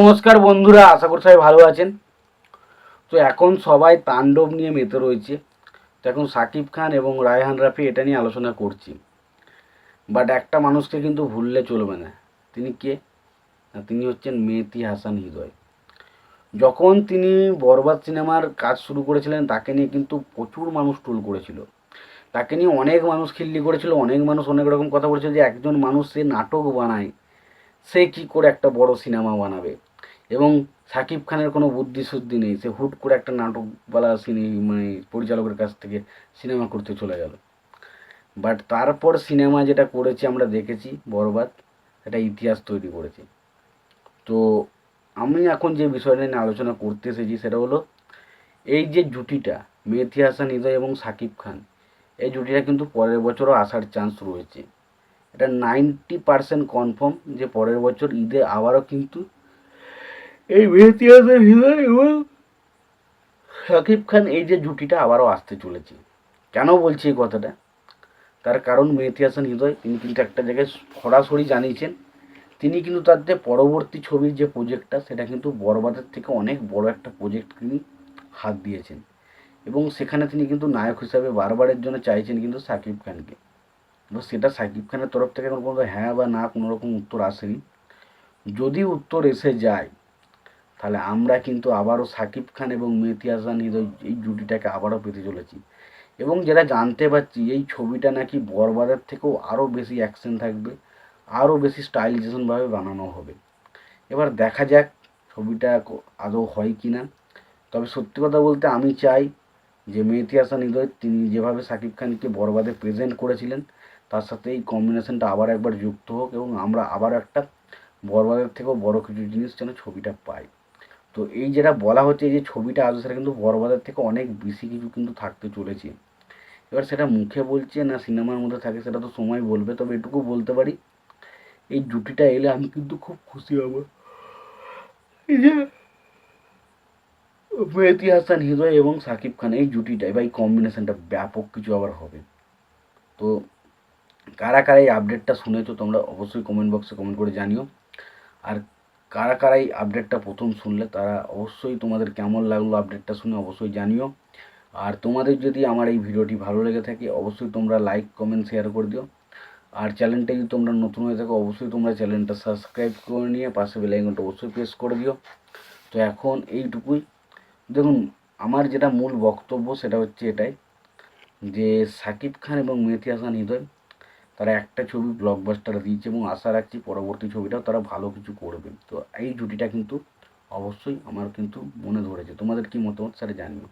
নমস্কার বন্ধুরা, আশা করি সবাই ভালো আছেন। তো এখন সবাই তাণ্ডব নিয়ে মেতে রয়েছে। তো এখন সাকিব খান এবং রায়হান রাফি এটা নিয়ে আলোচনা করছি। বাট একটা মানুষকে কিন্তু ভুললে চলবে না। তিনি কে? না, তিনি হচ্ছেন মেহতি হাসান হৃদয়। যখন তিনি বরবাদ সিনেমার কাজ শুরু করেছিলেন, তাকে নিয়ে কিন্তু প্রচুর মানুষ টুল করেছিল। তাকে নিয়ে অনেক মানুষ খিল্লি করেছিল, অনেক মানুষ অনেক রকম কথা বলেছিল যে একজন মানুষ সে নাটক বানায়, সে কি করে একটা বড় সিনেমা বানাবে। এবং সাকিব খানের কোনো বুদ্ধি শুদ্ধি নেই। সে হুট করে একটা নাটকওয়ালা সিনে মানে পরিচালকের কাছ থেকে সিনেমা করতে চলে গেল। বাট তারপর সিনেমা যেটা করেছে আমরা দেখেছি, বরবাদ এটা ইতিহাস তৈরি করেছে। তো আমি এখন যে বিষয়টা নিয়ে আলোচনা করতে এসেছি সেটা হলো, এই যে জুটিটা মেথি হাসান হৃদয় এবং সাকিব খান, এই জুটিটা কিন্তু পরের বছরও আসার চান্স রয়েছে। এটা নাইনটি পার্সেন্ট কনফার্ম যে পরের বছর ঈদে আবারও কিন্তু এই মেহেতি হাসান হৃদয় এবং শাকিব খান এই যে জুটিটা আবারও আসতে চলেছে। কেন বলছি এই কথাটা? তার কারণ মেহেতি হাসান হৃদয়, তিনি কিন্তু একটা জায়গায় সরাসরি জানিয়েছেন। তিনি কিন্তু তার যে পরবর্তী ছবির যে প্রজেক্টটা সেটা কিন্তু বরবাদের থেকে অনেক বড় একটা প্রজেক্ট তিনি হাত দিয়েছেন। এবং সেখানে তিনি কিন্তু নায়ক হিসাবে বারবারের জন্য চাইছেন কিন্তু সাকিব খানকে। তো সেটা সাকিব খানের তরফ থেকে কোনো কোনো হ্যাঁ বা না কোনো রকম উত্তর আসেনি। যদি উত্তর এসে যায় তাহলে আমরা কিন্তু আবারও সাকিব খান এবং মেহতি হাসান হৃদয় এই জুটিটাকে আবারও পেতে চলেছি। এবং যেটা জানতে পারছি, এই ছবিটা নাকি বরবাদের থেকেও আরও বেশি অ্যাকশন থাকবে, আরও বেশি স্টাইলিজেশনভাবে বানানো হবে। এবার দেখা যাক ছবিটা আদৌ হয় কি না তবে সত্যি কথা বলতে আমি চাই যে মেহতি হাসান হৃদয় তিনি যেভাবে সাকিব খানকে বরবাদে প্রেজেন্ট করেছিলেন, তার সাথে এই কম্বিনেশনটা আবার একবার যুক্ত হোক এবং আমরা আবার একটা বরবাদের থেকেও বড় কিছু জিনিস যেন ছবিটা পাই। তো এই যেটা বলা হচ্ছে, এই যে ছবিটা আসবে, সেটা কিন্তু বরবাদের থেকে অনেক বেশি কিছু কিন্তু থাকতে চলেছে। এবার সেটা মুখে বলছে না সিনেমার মধ্যে থাকে, সেটা তো সময় বলবে, তবে এটুকু বলতে পারি, এই জুটিটা এলে আমি কিন্তু খুব খুশি হব। এই যে হাসান, হৃদয় এবং সাকিব খান, এই জুটিটা বা এই কম্বিনেশনটা ব্যাপক কিছু আবার হবে। তো কারা কারা এই আপডেটটা শুনেছো, তোমরা অবশ্যই কমেন্ট বক্সে কমেন্ট করে জানিও। আর কারা কারা এই আপডেটটা প্রথম শুনলে তারা অবশ্যই তোমাদের কেমন লাগল আপডেটটা শুনে অবশ্যই জানিও। আর তোমাদের যদি আমার এই ভিডিওটি ভালো লেগে থাকে, অবশ্যই তোমরা লাইক কমেন্ট শেয়ার করে দিও। আর চ্যানেলটা যদি তোমরা নতুন হয়ে থাকো, অবশ্যই তোমরা চ্যানেলটা সাবস্ক্রাইব করে নিয়ে পাশে বেলাইকনটা অবশ্যই প্রেস করে দিও। তো এখন এইটুকুই। দেখুন, আমার যেটা মূল বক্তব্য সেটা হচ্ছে এটাই, যে সাকিব খান এবং মেথি হাসান হৃদয় তারা একটা ছবি ব্লকবাস্টার দিয়েছে এবং আশা রাখছি পরবর্তী ছবিটাও তারা ভালো কিছু করবে। তো এই জুটিটা কিন্তু অবশ্যই আমার কিন্তু মনে ধরেছে। তোমাদের কী মতামত? সেটা জানিও।